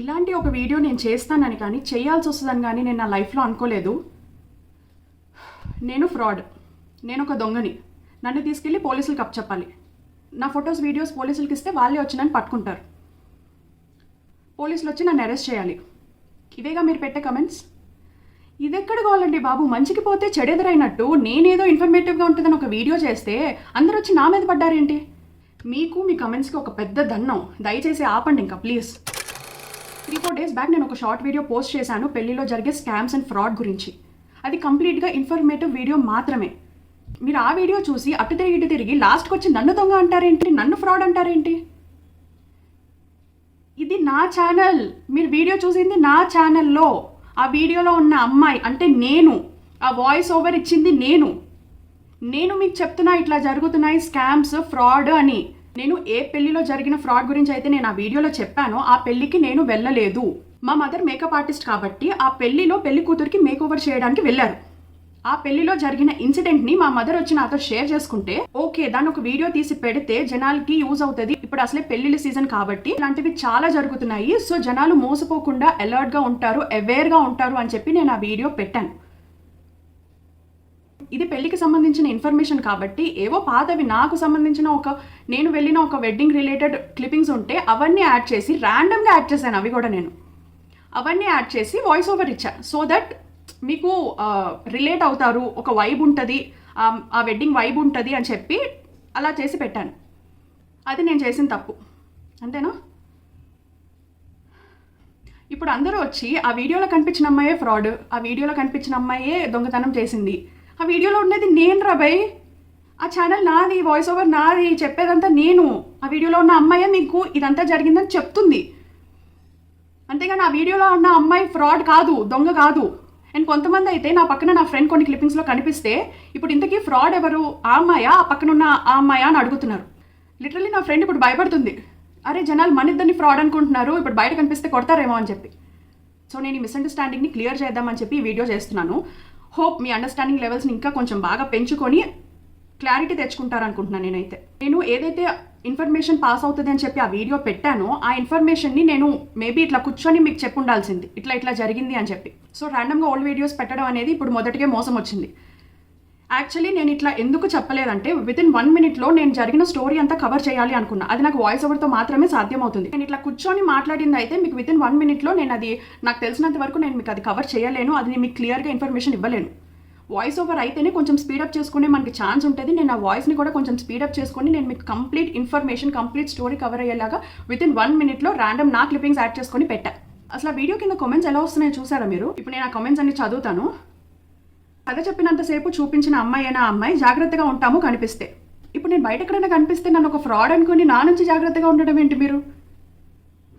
ఇలాంటి ఒక వీడియో నేను చేస్తానని కానీ చేయాల్సి వస్తుందని కానీ నేను నా లైఫ్లో అనుకోలేదు. నేను ఫ్రాడ్. నేను ఒక దొంగని. నన్ను తీసుకెళ్ళి పోలీసులకు అప్పచెప్పాలి. నా ఫొటోస్ వీడియోస్ పోలీసులకి ఇస్తే వాళ్ళే వచ్చి నన్ను పట్టుకుంటారు. పోలీసులు వచ్చి నన్ను అరెస్ట్ చేయాలి. ఇవేగా మీరు పెట్టే కమెంట్స్ ఇది ఎక్కడ కావాలండి బాబు? మంచికి పోతే చెడెదరైనట్టు నేనేదో ఇన్ఫర్మేటివ్గా ఉంటుందని ఒక వీడియో చేస్తే అందరూ వచ్చి నా మీద పడ్డారేంటి? మీకు మీ కమెంట్స్కి ఒక పెద్ద దన్నం దయచేసి ఆపండి ఇంకా please three four days back నేను ఒక షార్ట్ వీడియో పోస్ట్ చేశాను. పెళ్ళిలో జరిగే స్కామ్స్ అండ్ ఫ్రాడ్ గురించి. అది కంప్లీట్గా ఇన్ఫర్మేటివ్ వీడియో మాత్రమే. మీరు ఆ వీడియో చూసి అటు తిరిగి ఇటు తిరిగి లాస్ట్కి వచ్చి నన్ను దొంగ అంటారేంటి? నన్ను ఫ్రాడ్ అంటారేంటి? ఇది నా ఛానల్ మీరు వీడియో చూసింది నా ఛానల్లో ఆ వీడియోలో ఉన్న అమ్మాయి అంటే నేను. ఆ వాయిస్ ఓవర్ ఇచ్చింది నేను. నేను మీకు చెప్తున్నా ఇట్లా జరుగుతున్నాయి స్కామ్స్ ఫ్రాడ్ అని. నేను ఏ పెళ్ళిలో జరిగిన ఫ్రాడ్ గురించి అయితే నేను ఆ వీడియోలో చెప్పానో ఆ పెళ్ళికి నేను వెళ్ళలేదు. మా మదర్ మేకప్ ఆర్టిస్ట్ కాబట్టి ఆ పెళ్ళిలో పెళ్ళి కూతురికి మేక్ ఓవర్ చేయడానికి వెళ్ళారు. ఆ పెళ్ళిలో జరిగిన ఇన్సిడెంట్ని మా మదర్ వచ్చి నాతో షేర్ చేసుకుంటే ఓకే దాన్ని ఒక వీడియో తీసి పెడితే జనాలకి యూజ్ అవుతుంది. ఇప్పుడు అసలే పెళ్ళిళ్ళ సీజన్ కాబట్టి ఇలాంటివి చాలా జరుగుతున్నాయి. సో జనాలు మోసపోకుండా అలర్ట్గా ఉంటారు అవేర్గా ఉంటారు అని చెప్పి నేను ఆ వీడియో పెట్టాను. ఇది పెళ్ళికి సంబంధించిన ఇన్ఫర్మేషన్ కాబట్టి ఏవో పాతవి నాకు సంబంధించిన ఒక నేను వెళ్ళిన ఒక వెడ్డింగ్ రిలేటెడ్ క్లిప్పింగ్స్ ఉంటే అవన్నీ యాడ్ చేసి ర్యాండమ్గా యాడ్ చేశాను అవి కూడా నేను. అవన్నీ యాడ్ చేసి వాయిస్ ఓవర్ ఇచ్చా. సో దట్ మీకు రిలేట్ అవుతారు ఒక వైబ్ ఉంటుంది ఆ వెడ్డింగ్ వైబ్ ఉంటుంది అని చెప్పి అలా చేసి పెట్టాను. అది నేను చేసిన తప్పు. అంతేనా? ఇప్పుడు అందరూ వచ్చి ఆ వీడియోలో కనిపించిన అమ్మాయే ఫ్రాడ్ ఆ వీడియోలో కనిపించిన అమ్మాయే దొంగతనం చేసింది. ఆ వీడియోలో ఉండేది నేను రాబాయ్ ఆ ఛానల్ నాది వాయిస్ ఓవర్ నాది చెప్పేదంతా నేను. ఆ వీడియోలో ఉన్న అమ్మాయే మీకు ఇదంతా జరిగిందని చెప్తుంది. అంతేగాని ఆ వీడియోలో ఉన్న అమ్మాయి ఫ్రాడ్ కాదు దొంగ కాదు. అండ్ కొంతమంది అయితే నా పక్కన నా ఫ్రెండ్ కొన్ని క్లిప్పింగ్స్లో కనిపిస్తే ఇప్పుడు ఇంతకీ ఫ్రాడ్ ఎవరు? ఆ అమ్మాయా? ఆ పక్కన ఉన్న ఆ అమ్మాయా? అని అడుగుతున్నారు. లిటరలీ నా ఫ్రెండ్ ఇప్పుడు భయపడుతుంది. అరే జనాలు మన ఇద్దరిని ఫ్రాడ్ అనుకుంటున్నారు ఇప్పుడు బయట కనిపిస్తే కొడతారేమో అని చెప్పి. సో నేను ఈ మిస్అండర్స్టాండింగ్ని క్లియర్ చేద్దామని చెప్పి ఈ వీడియో చేస్తున్నాను. హోప్ మీ అండర్స్టాండింగ్ లెవెల్స్ని ఇంకా కొంచెం బాగా పెంచుకొని క్లారిటీ తెచ్చుకుంటారనుకుంటున్నాను నేనైతే. నేను ఏదైతే ఇన్ఫర్మేషన్ పాస్ అవుతుంది అని చెప్పి ఆ వీడియో పెట్టానో ఆ ఇన్ఫర్మేషన్ని నేను మేబీ ఇట్లా కూర్చొని మీకు చెప్పు ఉండాల్సింది. ఇట్లా ఇట్లా జరిగింది అని చెప్పి. సో ర్యాండమ్గా ఓల్డ్ వీడియోస్ పెట్టడం అనేది ఇప్పుడు మొదటిగా మోసం వచ్చింది. యాక్చువల్లీ నేను ఇట్లా ఎందుకు చెప్పలేదంటే విత్ ఇన్ వన్ మినిట్లో నేను జరిగిన స్టోరీ అంతా కవర్ చేయాలి అనుకున్నా. అది నాకు వాయిస్ ఓవర్తో మాత్రమే సాధ్యమవుతుంది. నేను ఇట్లా కూర్చొని మాట్లాడింది అయితే మీకు విత్ ఇన్ వన్ మినిట్లో నేను అది నాకు తెలిసినంత వరకు నేను మీకు అది కవర్ చేయలేను. అది నేను మీకు క్లియర్గా ఇన్ఫర్మేషన్ ఇవ్వలేను. వాయిస్ ఓవర్ అయితేనే కొంచెం స్పీడప్ చేసుకునే మనకి ఛాన్స్ ఉంటుంది. నేను ఆ వాయిస్ని కూడా కొంచెం స్పీడప్ చేసుకుని నేను మీకు complete information complete story cover అయ్యేలాగా విత్ ఇన్ వన్ మినిట్లో ర్యాండమ్ నా క్లిప్పింగ్స్ యాడ్ చేసుకొని పెట్టా. అసలు ఆ వీడియో కింద కామెంట్స్ ఎలా వస్తున్నాయో చూసారా మీరు? ఇప్పుడు నేను ఆ కామెంట్స్ అన్ని చదువుతాను. కథ చెప్పినంతసేపు చూపించిన అమ్మాయి అయినా అమ్మాయి జాగ్రత్తగా ఉంటాము కనిపిస్తే. ఇప్పుడు నేను బయట ఎక్కడైనా కనిపిస్తే నన్ను ఒక ఫ్రాడ్ అనుకుని నా నుంచి జాగ్రత్తగా ఉండడం ఏంటి మీరు?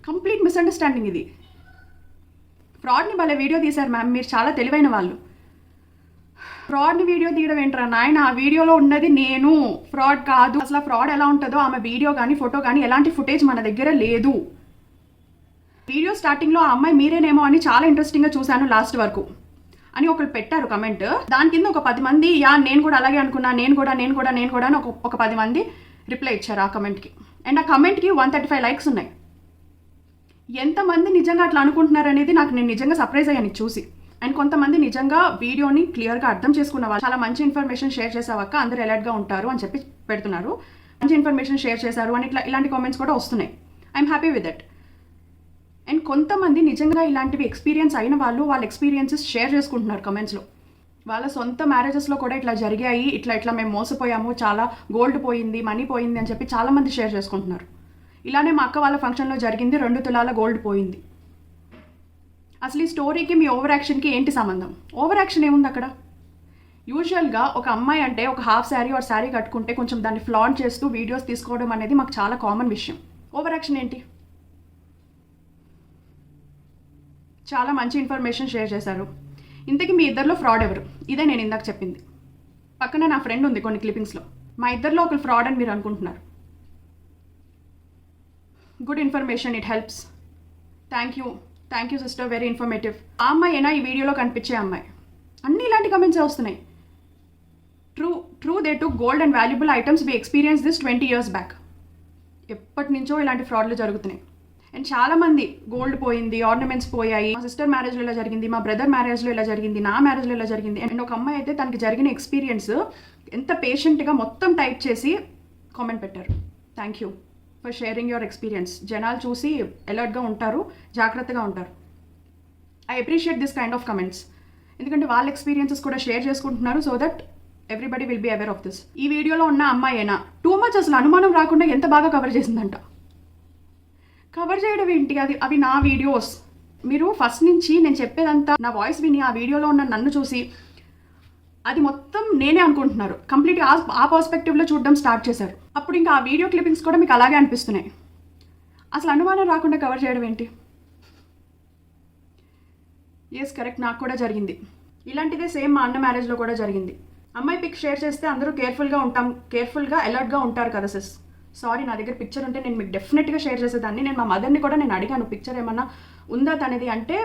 కంప్లీట్ మిస్అండర్స్టాండింగ్ ఇది. ఫ్రాడ్ని భలే వీడియో తీశారు మ్యామ్ మీరు చాలా తెలివైన వాళ్ళు. ఫ్రాడ్ని వీడియో తీయడం ఏంట్రా నాయన? ఆ వీడియోలో ఉన్నది నేను. ఫ్రాడ్ కాదు. అసలు ఫ్రాడ్ ఎలా ఉంటుందో ఆమె వీడియో కానీ ఫోటో కానీ ఎలాంటి ఫుటేజ్ మన దగ్గర లేదు. వీడియో స్టార్టింగ్లో ఆ అమ్మాయి మీరేనేమో అని చాలా ఇంట్రెస్టింగ్గా చూశాను లాస్ట్ వరకు. అని ఒకరు పెట్టారు కమెంట్ దాని కింద ఒక పది మంది యా నేను కూడా అలాగే అనుకున్నా నేను కూడా నేను కూడా నేను కూడా అని ఒక ఒక పది మంది రిప్లై ఇచ్చారు ఆ కమెంట్కి అండ్ ఆ కమెంట్కి వన్ థర్టీ ఫైవ్ లైక్స్ ఉన్నాయి. ఎంతమంది నిజంగా అట్లా అనుకుంటున్నారు అనేది నాకు నేను నిజంగా సర్ప్రైజ్ అయ్యాను చూసి. అండ్ కొంతమంది నిజంగా వీడియోని క్లియర్గా అర్థం చేసుకున్న వాళ్ళు. చాలా మంచి ఇన్ఫర్మేషన్ షేర్ చేసావాక అందరూ అలర్ట్గా ఉంటారు అని చెప్పి పెడుతున్నారు. మంచి ఇన్ఫర్మేషన్ షేర్ చేశారు అని ఇట్లా ఇలాంటి కామెంట్స్ కూడా వస్తున్నాయి. I'm happy with that and కొంతమంది నిజంగా ఇలాంటివి ఎక్స్పీరియన్స్ అయిన వాళ్ళు వాళ్ళ ఎక్స్పీరియన్సెస్ షేర్ చేసుకుంటున్నారు కమెంట్స్లో వాళ్ళ సొంత మ్యారేజెస్లో కూడా ఇట్లా జరిగాయి ఇట్లా ఇట్లా మేము మోసపోయాము చాలా గోల్డ్ పోయింది మనీ పోయింది అని చెప్పి చాలామంది షేర్ చేసుకుంటున్నారు. ఇలానే మా అక్క వాళ్ళ ఫంక్షన్లో జరిగింది రెండు తులాల గోల్డ్ పోయింది. అసలు ఈ స్టోరీకి మీ ఓవర్ యాక్షన్కి ఏంటి సంబంధం? ఓవర్ యాక్షన్ ఏముంది అక్కడ? యూజువల్గా ఒక అమ్మాయి అంటే ఒక హాఫ్ శారీ ఆర్ శారీ కట్టుకుంటే కొంచెం దాన్ని ఫ్లాంట్ చేస్తూ వీడియోస్ తీసుకోవడం అనేది మాకు చాలా కామన్ విషయం. ఓవర్ యాక్షన్ ఏంటి? చాలా మంచి ఇన్ఫర్మేషన్ షేర్ చేశారు. ఇంతకీ మీ ఇద్దరిలో ఫ్రాడ్ ఎవరు? ఇదే నేను ఇందాక చెప్పింది. పక్కన నా ఫ్రెండ్ ఉంది కొన్ని క్లిప్పింగ్స్లో మా ఇద్దరిలో ఒకరు ఫ్రాడ్ అని మీరు అనుకుంటున్నారు. Good information it helps thank you thank you sister very informative ఆ అమ్మాయి అయినా ఈ వీడియోలో కనిపించే అమ్మాయి? అన్ని ఇలాంటి కమెంట్సే వస్తున్నాయి. True true they to gold and valuable items be experience this twenty years back ఎప్పటి నుంచో ఇలాంటి ఫ్రాడ్లు జరుగుతున్నాయి. అండ్ చాలా మంది గోల్డ్ పోయింది ఆర్నమెంట్స్ పోయాయి. మా సిస్టర్ మ్యారేజ్లో ఇలా జరిగింది మా బ్రదర్ మ్యారేజ్లో ఇలా జరిగింది నా మ్యారేజ్లో ఇలా జరిగింది. అండ్ ఒక అమ్మాయి అయితే తనకి జరిగిన ఎక్స్పీరియన్స్ ఎంత పేషెంట్గా మొత్తం టైప్ చేసి కామెంట్ పెట్టారు. Thank you for sharing your experience జనాలు చూసి అలర్ట్గా ఉంటారు జాగ్రత్తగా ఉంటారు. I appreciate this kind of comments ఎందుకంటే వాళ్ళ ఎక్స్పీరియన్సెస్ కూడా షేర్ చేసుకుంటున్నారు so that everybody will be aware of this ఈ వీడియోలో ఉన్న అమ్మాయినా? టూ మచ్ అసలు అనుమానం రాకుండా ఎంత బాగా కవర్ చేసిందంట? కవర్ చేయడం ఏంటి? అది అవి నా వీడియోస్. మీరు ఫస్ట్ నుంచి నేను చెప్పేదంతా నా వాయిస్ విని ఆ వీడియోలో ఉన్న నన్ను చూసి అది మొత్తం నేనే అనుకుంటున్నారు. కంప్లీట్గా ఆ ఆ పర్స్పెక్టివ్లో చూడడం స్టార్ట్ చేశారు. అప్పుడు ఇంకా ఆ వీడియో క్లిప్పింగ్స్ కూడా మీకు అలాగే అనిపిస్తున్నాయి. అసలు అనుమానం రాకుండా కవర్ చేయడం ఏంటి? ఎస్ కరెక్ట్ నాకు కూడా జరిగింది. ఇలాంటిదే సేమ్ మా అన్న మ్యారేజ్లో కూడా జరిగింది. అమ్మాయి పిక్ షేర్ చేస్తే అందరూ కేర్ఫుల్గా ఉంటాం కేర్ఫుల్గా అలర్ట్గా ఉంటారు కదా సిస్ సారీ నా దగ్గర పిక్చర్ ఉంటే నేను మీకు డెఫినెట్గా షేర్ చేసేదాన్ని. నేను మా మదర్ని కూడా నేను అడిగాను పిక్చర్ ఏమన్నా ఉందా తనది? అంటే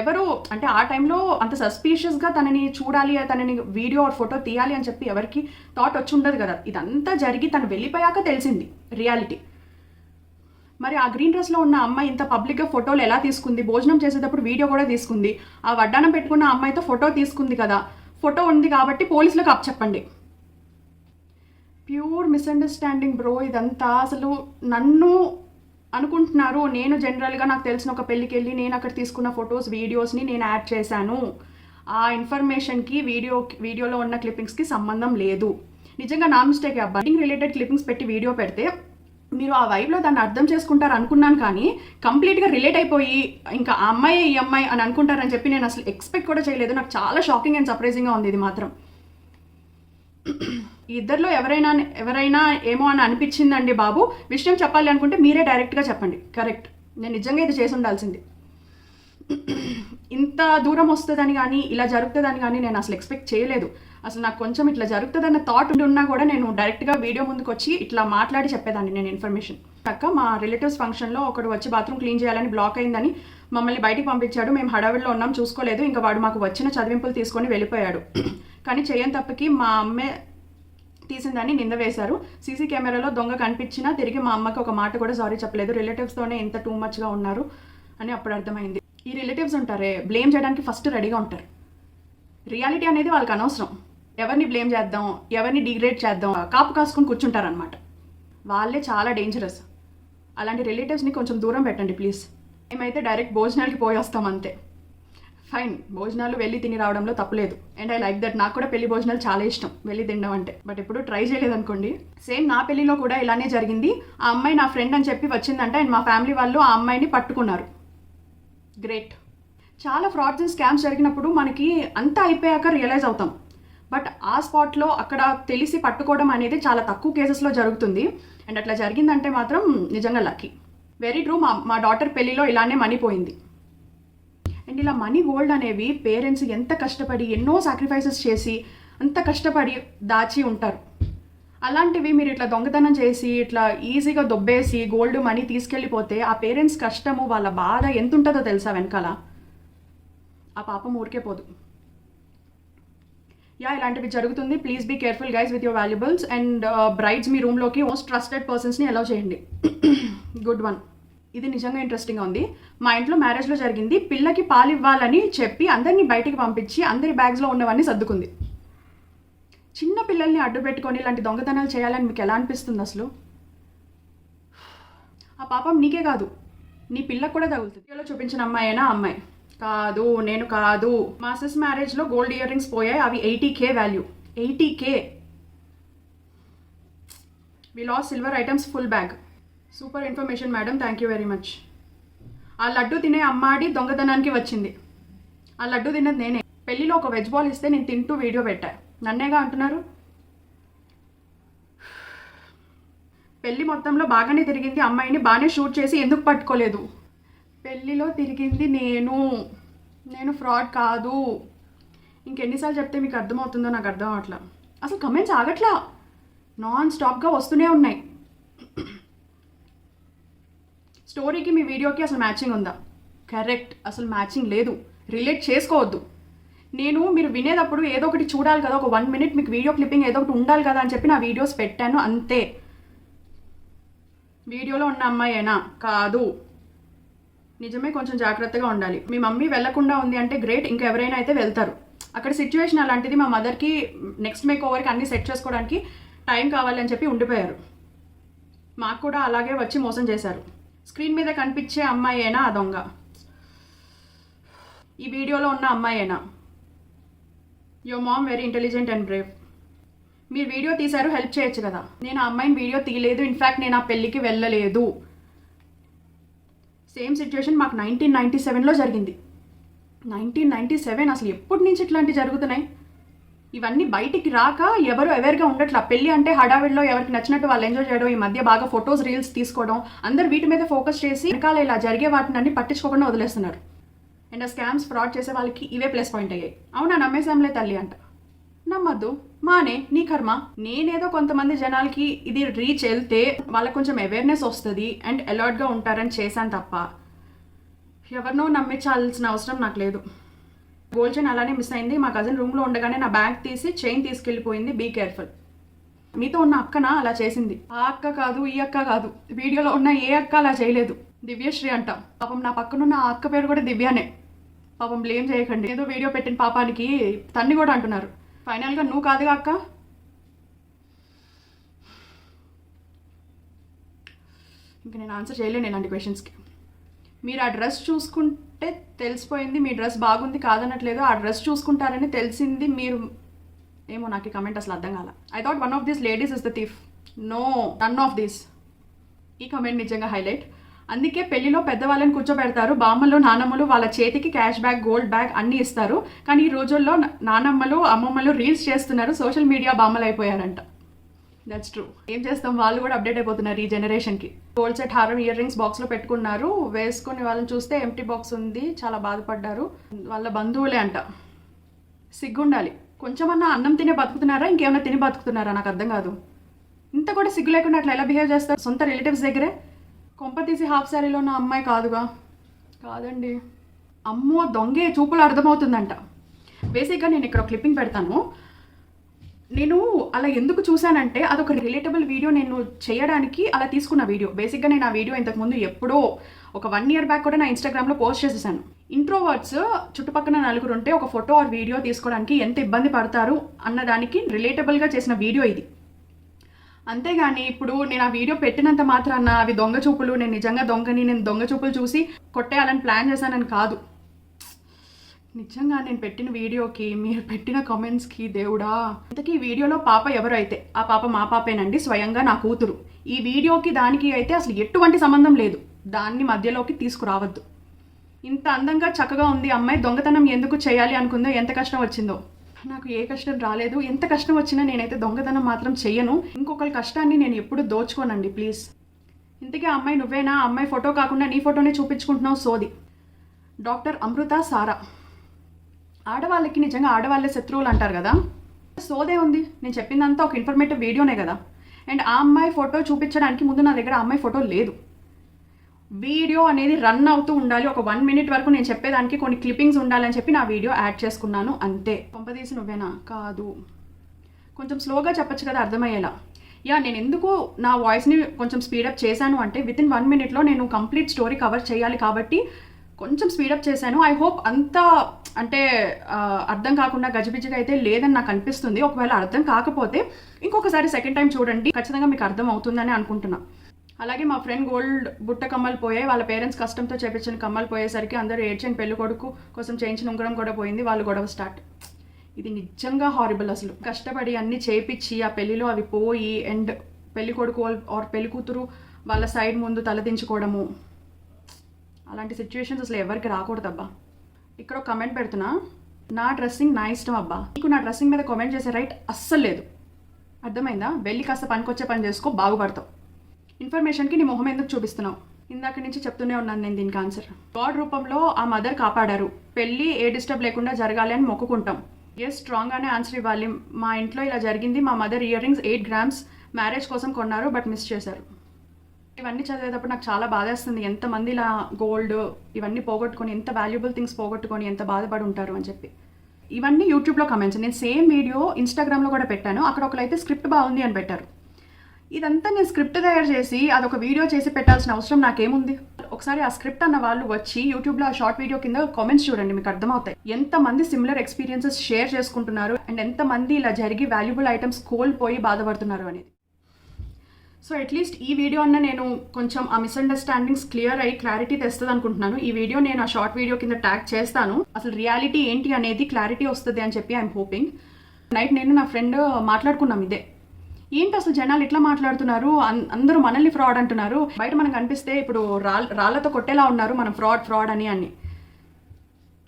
ఎవరు అంటే ఆ టైంలో అంత సస్పీషియస్గా తనని చూడాలి తనని వీడియో ఆర్ ఫోటో తీయాలి అని చెప్పి ఎవరికి థాట్ వచ్చి ఉండదు కదా. ఇదంతా జరిగి తను వెళ్ళిపోయాక తెలిసింది రియాలిటీ మరి ఆ గ్రీన్ డ్రెస్లో ఉన్న అమ్మాయి ఇంత పబ్లిక్గా ఫోటోలు ఎలా తీసుకుంది? భోజనం చేసేటప్పుడు వీడియో కూడా తీసుకుంది. ఆ వడ్డానం పెట్టుకున్న అమ్మాయితో ఫోటో తీసుకుంది కదా. ఫోటో ఉంది కాబట్టి పోలీసులకు అప్ చెప్పండి ప్యూర్ మిస్అండర్స్టాండింగ్ బ్రో ఇదంతా. అసలు నన్ను అనుకుంటున్నారు నేను జనరల్గా నాకు తెలిసిన ఒక పెళ్ళికి వెళ్ళి నేను అక్కడ తీసుకున్న ఫొటోస్ వీడియోస్ని నేను యాడ్ చేశాను. ఆ ఇన్ఫర్మేషన్కి వీడియో వీడియోలో ఉన్న క్లిప్పింగ్స్కి సంబంధం లేదు. నిజంగా నా మిస్టేక్ బడ్డింగ్ రిలేటెడ్ క్లిప్పింగ్స్ పెట్టి వీడియో పెడితే మీరు ఆ వైబ్లో దాన్ని అర్థం చేసుకుంటారు అనుకున్నాను కానీ కంప్లీట్గా రిలేట్ అయిపోయి ఇంకా ఆ అమ్మాయి ఈ అమ్మాయి అని అనుకుంటారని చెప్పి నేను అసలు ఎక్స్పెక్ట్ కూడా చేయలేదు. నాకు చాలా షాకింగ్ అండ్ సర్ప్రైజింగ్గా ఉంది ఇది మాత్రం. ఈ ఇద్దరిలో ఎవరైనా ఎవరైనా ఏమో అని అనిపించిందండి బాబు. విషయం చెప్పాలి అనుకుంటే మీరే డైరెక్ట్గా చెప్పండి. కరెక్ట్. నేను నిజంగా ఇది చేసి ఉండాల్సింది. ఇంత దూరం వస్తుందని కానీ ఇలా జరుగుతుందని కానీ నేను అసలు ఎక్స్పెక్ట్ చేయలేదు. అసలు నాకు కొంచెం ఇట్లా జరుగుతుందన్న థాట్ ఉండి ఉన్నా కూడా నేను డైరెక్ట్గా వీడియో ముందుకు వచ్చి ఇట్లా మాట్లాడి చెప్పేదాన్ని నేను ఇన్ఫర్మేషన్ అక్క మా రిలేటివ్స్ ఫంక్షన్లో ఒకడు వచ్చి బాత్రూమ్ క్లీన్ చేయాలని బ్లాక్ అయిందని మమ్మల్ని బయటికి పంపించాడు. మేము హడావిడిలో ఉన్నాం చూసుకోలేదు. ఇంకా వాడు మాకు వచ్చిన చదివింపులు తీసుకొని వెళ్ళిపోయాడు. కానీ చేయని తప్పకి మా అమ్మే తీసిందని నింద వేశారు. సీసీ కెమెరాలో దొంగ కనిపించినా తిరిగి మా అమ్మకి ఒక మాట కూడా సారీ చెప్పలేదు. రిలేటివ్స్తోనే ఎంత టూ మచ్గా ఉన్నారు అని అప్పుడు అర్థమైంది. ఈ రిలేటివ్స్ ఉంటారే బ్లేమ్ చేయడానికి ఫస్ట్ రెడీగా ఉంటారు. రియాలిటీ అనేది వాళ్ళకి అనవసరం. ఎవరిని బ్లేమ్ చేద్దాం ఎవరిని డిగ్రేడ్ చేద్దాం కాపు కాసుకొని కూర్చుంటారనమాట వాళ్ళే చాలా డేంజరస్ అలాంటి రిలేటివ్స్ని కొంచెం దూరం పెట్టండి ప్లీజ్ మేమైతే డైరెక్ట్ భోజనాలకి పోయి వస్తాం అంతే. ఫైన్ భోజనాలు వెళ్ళి తిని రావడంలో తప్పలేదు అండ్ ఐ లైక్ దట్ నాకు కూడా పెళ్ళి భోజనాలు చాలా ఇష్టం వెళ్ళి తినడం అంటే. బట్ ఎప్పుడు ట్రై చేయలేదు అనుకోండి సేమ్ నా పెళ్ళిలో కూడా ఇలానే జరిగింది. ఆ అమ్మాయి నా ఫ్రెండ్ అని చెప్పి వచ్చిందంటే అండ్ మా ఫ్యామిలీ వాళ్ళు ఆ అమ్మాయిని పట్టుకున్నారు. గ్రేట్ చాలా ఫ్రాడ్స్ అండ్ స్కామ్స్ జరిగినప్పుడు మనకి అంతా అయిపోయాక రియలైజ్ అవుతాం. బట్ ఆ స్పాట్లో అక్కడ తెలిసి పట్టుకోవడం అనేది చాలా తక్కువ కేసెస్లో జరుగుతుంది. అండ్ అట్లా జరిగిందంటే మాత్రం నిజంగా లక్కీ వెరీ ట్రూ మా మా డాటర్ పెళ్ళిలో ఇలానే మనీ పోయింది. అండ్ ఇలా మనీ గోల్డ్ అనేవి పేరెంట్స్ ఎంత కష్టపడి ఎన్నో సాక్రిఫైసెస్ చేసి అంత కష్టపడి దాచి ఉంటారు. అలాంటివి మీరు ఇట్లా దొంగతనం చేసి ఇట్లా ఈజీగా దొబ్బేసి గోల్డ్ మనీ తీసుకెళ్ళిపోతే ఆ పేరెంట్స్ కష్టము వాళ్ళ బాధ ఎంత ఉంటుందో తెలుసా వెనకాల? ఆ పాపం ఊరికే పోదు. యా ఇలాంటివి జరుగుతుంది. Please be careful guys with your valuables and uh, brides మీ రూమ్లోకి మోస్ట్ ట్రస్టెడ్ పర్సన్స్ని అలౌ చేయండి. గుడ్ వన్ ఇది నిజంగా ఇంట్రెస్టింగ్గా ఉంది. మా ఇంట్లో మ్యారేజ్లో జరిగింది. పిల్లకి పాలు ఇవ్వాలని చెప్పి అందరినీ బయటికి పంపించి అందరి బ్యాగ్స్లో ఉన్నవన్నీ సర్దుకుంది. చిన్న పిల్లల్ని అడ్డు పెట్టుకొని ఇలాంటి దొంగతనాలు చేయాలని మీకు ఎలా అనిపిస్తుంది అసలు? ఆ పాపం నీకే కాదు. నీ పిల్లకు కూడా తగులుతుంది. వీడియోలో చూపించిన అమ్మాయేనా అమ్మాయి. కాదు నేను కాదు. మా సిస్ మ్యారేజ్లో గోల్డ్ ఇయర్ రింగ్స్ పోయాయి. అవి eighty K value eighty K we loss silver items full bag super information madam thank you very much ఆ లడ్డు తినే అమ్మాడి దొంగతనానికి వచ్చింది. ఆ లడ్డు తిన్నది నేనే. పెళ్ళిలో ఒక వెజ్ బాల్ ఇస్తే నేను తింటూ వీడియో పెట్టా. నన్నేగా అంటున్నారు? పెళ్ళి మొత్తంలో బాగానే తిరిగింది. అమ్మాయిని బాగానే షూట్ చేసి ఎందుకు పట్టుకోలేదు? పెళ్ళిలో తిరిగింది నేను. నేను ఫ్రాడ్ కాదు. ఇంకెన్నిసార్లు చెప్తే మీకు అర్థమవుతుందో నాకు అర్థం అవట్లా అసలు కమెంట్స్ ఆగట్లా? నాన్ స్టాప్గా వస్తూనే ఉన్నాయి. స్టోరీకి మీ వీడియోకి అసలు మ్యాచింగ్ ఉందా? కరెక్ట్. అసలు మ్యాచింగ్ లేదు. రిలేట్ చేసుకోవద్దు. నేను మీరు వినేటప్పుడు ఏదో ఒకటి చూడాలి కదా ఒక వన్ మినిట్ మీకు వీడియో క్లిప్పింగ్ ఏదో ఒకటి ఉండాలి కదా అని చెప్పి నా వీడియోస్ పెట్టాను అంతే. వీడియోలో ఉన్న అమ్మాయేనా? కాదు. నిజమే కొంచెం జాగ్రత్తగా ఉండాలి. మీ మమ్మీ వెళ్ళకుండా ఉంది అంటే గ్రేట్ ఇంకా ఎవరైనా అయితే వెళ్తారు. అక్కడ సిచ్యువేషన్ అలాంటిది మా మదర్కి నెక్స్ట్ మేక్ ఓవర్కి అన్ని సెట్ చేసుకోవడానికి టైం కావాలని చెప్పి ఉండిపోయారు. మాకు కూడా అలాగే వచ్చి మోసం చేశారు. స్క్రీన్ మీద కనిపించే అమ్మాయేనా ఆ దొంగ? ఈ వీడియోలో ఉన్న అమ్మాయేనా? Yo ma'am very intelligent and brave మీరు వీడియో తీశారు హెల్ప్ చేయొచ్చు కదా? నేను ఆ అమ్మాయిని వీడియో తీయలేదు ఇన్ఫ్యాక్ట్ నేను ఆ పెళ్ళికి వెళ్ళలేదు. సేమ్ సిచ్యువేషన్ మాకు నైన్టీన్ నైంటీ సెవెన్లో జరిగింది. నైన్టీన్ నైంటీ సెవెన్ అసలు ఎప్పటి నుంచి ఇట్లాంటివి జరుగుతున్నాయి? ఇవన్నీ బయటికి రాక ఎవరు అవేర్గా ఉండట్లా. పెళ్ళి అంటే హడావిడిలో ఎవరికి నచ్చినట్టు వాళ్ళు ఎంజాయ్ చేయడం ఈ మధ్య బాగా ఫొటోస్ రీల్స్ తీసుకోవడం అందరు వీటి మీద ఫోకస్ చేసి వెనకాల ఇలా జరిగే వాటిని అన్ని పట్టించుకోకుండా వదిలేస్తున్నారు. అండ్ ఆ స్కామ్స్ ఫ్రాడ్ చేసే వాళ్ళకి ఇవే ప్లస్ పాయింట్ అయ్యాయి. అవునా నమ్మేశాంలే తల్లి అంట. నమ్మద్దు. మానే నీ కర్మ. నేనేదో కొంతమంది జనాలకి ఇది రీచ్ వెళ్తే వాళ్ళకి కొంచెం అవేర్నెస్ వస్తుంది అండ్ అలర్ట్గా ఉంటారని చేశాను తప్ప. ఎవరినో నమ్మించాల్సిన అవసరం నాకు లేదు. గోల్డ్ చైన్ అలానే మిస్ అయింది. మా కజిన్ రూమ్లో ఉండగానే నా బ్యాగ్ తీసి చైన్ తీసుకెళ్ళిపోయింది. బీ కేర్ఫుల్ మీతో ఉన్న అక్కన? అలా చేసింది. ఆ అక్క కాదు ఈ అక్క కాదు. వీడియోలో ఉన్న ఏ అక్క అలా చేయలేదు. దివ్యశ్రీ అంట. పాపం నా పక్కనున్న ఆ అక్క పేరు కూడా దివ్యానే. పాపం బ్లేమ్ చేయకండి. ఏదో వీడియో పెట్టిన పాపానికి తన్ని కూడా అంటున్నారు. ఫైనల్గా నువ్వు కాదుగా అక్క? ఇంకా నేను ఆన్సర్ చేయలేను ఇలాంటి క్వశ్చన్స్కి మీరు ఆ డ్రెస్ చూసుకుంటే తెలిసిపోయింది మీ డ్రెస్ బాగుంది కాదనట్లేదు ఆ డ్రెస్ చూసుకుంటారని తెలిసింది మీరు. ఏమో నాకు ఈ కమెంట్ అసలు అర్థం కాల. I thought one of this ladies is the thief no none of this ఈ కమెంట్ నిజంగా హైలైట్ అందుకే పెళ్ళిలో పెద్దవాళ్ళని కూర్చోబెడతారు బామ్మలు నానమ్మలు వాళ్ళ చేతికి క్యాష్ బ్యాగ్ గోల్డ్ బ్యాగ్ అన్నీ ఇస్తారు. కానీ ఈ రోజుల్లో నానమ్మలు అమ్మమ్మలు రీల్స్ చేస్తున్నారు సోషల్ మీడియా బామ్మలు అయిపోయారంట దట్స్ ట్రూ ఏం చేస్తాం? వాళ్ళు కూడా అప్డేట్ అయిపోతున్నారు ఈ జనరేషన్కి గోల్డ్ సెట్ హారం ఇయర్ రింగ్స్ బాక్స్లో పెట్టుకున్నారు. వేసుకుని వాళ్ళని చూస్తే ఎంటీ బాక్స్ ఉంది. చాలా బాధపడ్డారు. వాళ్ళ బంధువులే అంట. సిగ్గుండాలి. కొంచెమన్నా అన్నం తినే బతుకుతున్నారా? ఇంకేమైనా తిని బతుకుతున్నారా? నాకు అర్థం కాదు. ఇంత కూడా సిగ్గు లేకుండా అట్లా ఎలా బిహేవ్ చేస్తారు? సొంత రిలేటివ్స్ దగ్గరే? కొంప తీసి హాఫ్ శారీలో ఉన్న అమ్మాయి కాదుగా? కాదండి. అమ్మో దొంగే చూపులు అర్థమవుతుందంట. బేసిక్గా నేను ఇక్కడ క్లిప్పింగ్ పెడతాను. నేను అలా ఎందుకు చూశానంటే అదొక రిలేటబుల్ వీడియో నేను చేయడానికి అలా తీసుకున్న వీడియో బేసిక్గా నేను ఆ వీడియో ఇంతకుముందు ఎప్పుడో ఒక వన్ ఇయర్ బ్యాక్ కూడా నా ఇన్స్టాగ్రామ్లో పోస్ట్ చేసేసాను. ఇంట్రోవర్డ్స్ చుట్టుపక్కల నలుగురు ఉంటే ఒక ఫోటో ఆర్ వీడియో తీసుకోవడానికి ఎంత ఇబ్బంది పడతారు అన్నదానికి రిలేటబుల్గా చేసిన వీడియో ఇది. అంతేగాని ఇప్పుడు నేను ఆ వీడియో పెట్టినంత మాత్రాన అవి దొంగ చూపులు నేను నిజంగా దొంగని నేను దొంగ చూపులు చూసి కొట్టేయాలని ప్లాన్ చేశానని కాదు. నిజంగా నేను పెట్టిన వీడియోకి మీరు పెట్టిన కామెంట్స్కి దేవుడా? ఇంతకీ ఈ వీడియోలో పాప ఎవరైతే? ఆ పాప మా పాపేనండి స్వయంగా నా కూతురు. ఈ వీడియోకి దానికి అయితే అసలు ఎటువంటి సంబంధం లేదు. దాన్ని మధ్యలోకి తీసుకురావద్దు. ఇంత అందంగా చక్కగా ఉంది అమ్మాయి. దొంగతనం ఎందుకు చేయాలి అనుకుందో ఎంత కష్టం వచ్చిందో? నాకు ఏ కష్టం రాలేదు. ఎంత కష్టం వచ్చినా నేనైతే దొంగతనం మాత్రం చెయ్యను. ఇంకొకరి కష్టాన్ని నేను ఎప్పుడు దోచుకోనండి ప్లీజ్. ఇంతకీ ఆ అమ్మాయి నువ్వేనా? అమ్మాయి ఫోటో కాకుండా నీ ఫోటోనే చూపించుకుంటున్నావు సోది. డాక్టర్ అమృత సారా. ఆడవాళ్ళకి నిజంగా ఆడవాళ్ళే శత్రువులు అంటారు కదా? సోదే ఉంది. నేను చెప్పిందంతా ఒక ఇన్ఫర్మేటివ్ వీడియోనే కదా. అండ్ ఆ అమ్మాయి ఫోటో చూపించడానికి ముందు నా దగ్గర ఆ అమ్మాయి ఫోటో లేదు. వీడియో అనేది రన్ అవుతూ ఉండాలి. ఒక వన్ మినిట్ వరకు నేను చెప్పేదానికి కొన్ని క్లిప్పింగ్స్ ఉండాలని చెప్పి నా వీడియో యాడ్ చేసుకున్నాను. అంతే. పంపదీసి నువ్వేనా? కాదు. కొంచెం స్లోగా చెప్పొచ్చు కదా అర్థమయ్యేలా. యా నేను ఎందుకు నా వాయిస్ని కొంచెం స్పీడప్ చేశాను అంటే విత్ ఇన్ వన్ మినిట్లో నేను కంప్లీట్ స్టోరీ కవర్ చేయాలి కాబట్టి కొంచెం స్పీడప్ చేశాను. ఐ హోప్ అంతా అంటే అర్థం కాకుండా గజిబిజిగా అయితే లేదని నాకు అనిపిస్తుంది. ఒకవేళ అర్థం కాకపోతే ఇంకొకసారి సెకండ్ టైం చూడండి. ఖచ్చితంగా మీకు అర్థం అవుతుందని అనుకుంటున్నా. అలాగే మా ఫ్రెండ్ గోల్డ్ బుట్ట కమ్మలు పోయాయి. వాళ్ళ పేరెంట్స్ కష్టంతో చేపించిన కమ్మలు పోయేసరికి అందరూ ఏడ్చని పెళ్ళి కొడుకు కోసం చేయించిన ఉంగరం కూడా పోయింది. వాళ్ళు గొడవ స్టార్ట్ ఇది నిజంగా హారిబుల్ అసలు. కష్టపడి అన్ని చేపించి ఆ పెళ్ళిలో అవి పోయి అండ్ పెళ్ళి కొడుకు ఆర్ పెళ్ళి కూతురు వాళ్ళ సైడ్ ముందు తలదించుకోవడము. అలాంటి సిచ్యువేషన్స్ అసలు ఎవరికి రాకూడదబ్బా. ఇక్కడ ఒక కమెంట్ పెడుతున్నా. నా డ్రెస్సింగ్ నా ఇష్టం అబ్బా. నీకు నా డ్రెస్సింగ్ మీద కామెంట్ చేసే రైట్ అస్సలు లేదు. అర్థమైందా? వెళ్ళి కాస్త పనికొచ్చే పని చేసుకో బాగుపడతావు. ఇన్ఫర్మేషన్కి నీ మొహం ఎందుకు చూపిస్తున్నావు? ఇందాక నుంచి చెప్తూనే ఉన్నాను నేను దీనికి ఆన్సర్ గాడ్ రూపంలో ఆ మదర్ కాపాడారు. పెళ్ళి ఏ డిస్టర్బ్ లేకుండా జరగాలి అని మొక్కుకుంటాం. ఎస్ స్ట్రాంగ్గానే ఆన్సర్ ఇవ్వాలి. మా ఇంట్లో ఇలా జరిగింది. మా mother ear rings eight grams marriage కోసం కొన్నారు బట్ మిస్ చేశారు. ఇవన్నీ చదివేటప్పుడు నాకు చాలా బాధేస్తుంది. ఎంతమంది ఇలా గోల్డ్ ఇవన్నీ పోగొట్టుకొని ఎంత వాల్యుబుల్ థింగ్స్ పోగొట్టుకొని ఎంత బాధపడి ఉంటారు అని చెప్పి. ఇవన్నీ యూట్యూబ్లో కమెంట్స్ నేను సేమ్ వీడియో ఇన్స్టాగ్రామ్లో కూడా పెట్టాను. అక్కడ ఒకరైతే స్క్రిప్ట్ బాగుంది అని పెట్టారు. ఇదంతా నేను స్క్రిప్ట్ తయారు చేసి అదొక వీడియో చేసి పెట్టాల్సిన అవసరం నాకేముంది? ఒకసారి ఆ స్క్రిప్ట్ అన్న వాళ్ళు వచ్చి యూట్యూబ్లో ఆ షార్ట్ వీడియో కింద కామెంట్స్ చూడండి మీకు అర్థమవుతాయి. ఎంతమంది సిమిలర్ ఎక్స్పీరియన్సెస్ షేర్ చేసుకుంటున్నారు? అండ్ ఎంతమంది ఇలా జరిగి వాల్యుబుల్ ఐటమ్స్ కోల్పోయి బాధపడుతున్నారు అనేది. సో అట్లీస్ట్ ఈ వీడియో అన్న నేను కొంచెం ఆ మిస్అండర్స్టాండింగ్స్ క్లియర్ అయ్యి క్లారిటీ తెస్తుంది అనుకుంటున్నాను. ఈ వీడియో నేను ఆ షార్ట్ వీడియో కింద ట్యాగ్ చేస్తాను. అసలు రియాలిటీ ఏంటి అనేది క్లారిటీ వస్తుంది అని చెప్పి ఐఎమ్ హోపింగ్ నైట్ నేను నా ఫ్రెండ్ మాట్లాడుకున్నాం ఇదే. ఏంటి అసలు జనాలు ఇట్లా మాట్లాడుతున్నారు? అందరూ మనల్ని ఫ్రాడ్ అంటున్నారు. బయట మనకు అనిపిస్తే ఇప్పుడు రాళ్ళ రాళ్ళతో కొట్టేలా ఉన్నారు మనం ఫ్రాడ్ ఫ్రాడ్ అని అని.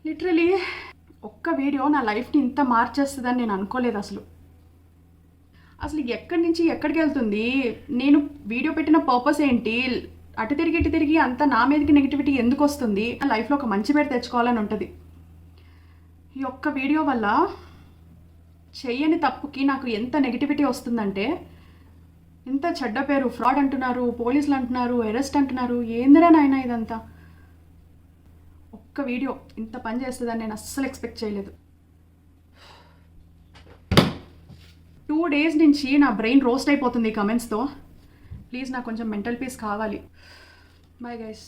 లిటరలీ ఒక్క వీడియో నా లైఫ్ని ఇంత మార్చేస్తుందని నేను అనుకోలేదు అసలు. అసలు ఎక్కడి నుంచి ఎక్కడికి వెళ్తుంది? నేను వీడియో పెట్టిన పర్పస్ ఏంటి? అటు తిరిగి ఇటు తిరిగి అంత నా మీదకి నెగిటివిటీ ఎందుకు వస్తుంది? నా లైఫ్లో ఒక మంచి పేరు తెచ్చుకోవాలని ఉంటుంది. ఈ ఒక్క వీడియో వల్ల చెయ్యని తప్పుకి నాకు ఎంత నెగిటివిటీ వస్తుందంటే ఇంత చెడ్డ పేరు ఫ్రాడ్ అంటున్నారు పోలీసులు అంటున్నారు అరెస్ట్ అంటున్నారు ఏందిరా నాయన ఇదంతా? ఒక్క వీడియో ఇంత పని చేస్తుందని నేను అస్సలు ఎక్స్పెక్ట్ చేయలేదు. టూ డేస్ నుంచి నా బ్రెయిన్ రోస్ట్ అయిపోతుంది ఈ కమెంట్స్తో ప్లీజ్ నాకు కొంచెం మెంటల్ పీస్ కావాలి. Bye guys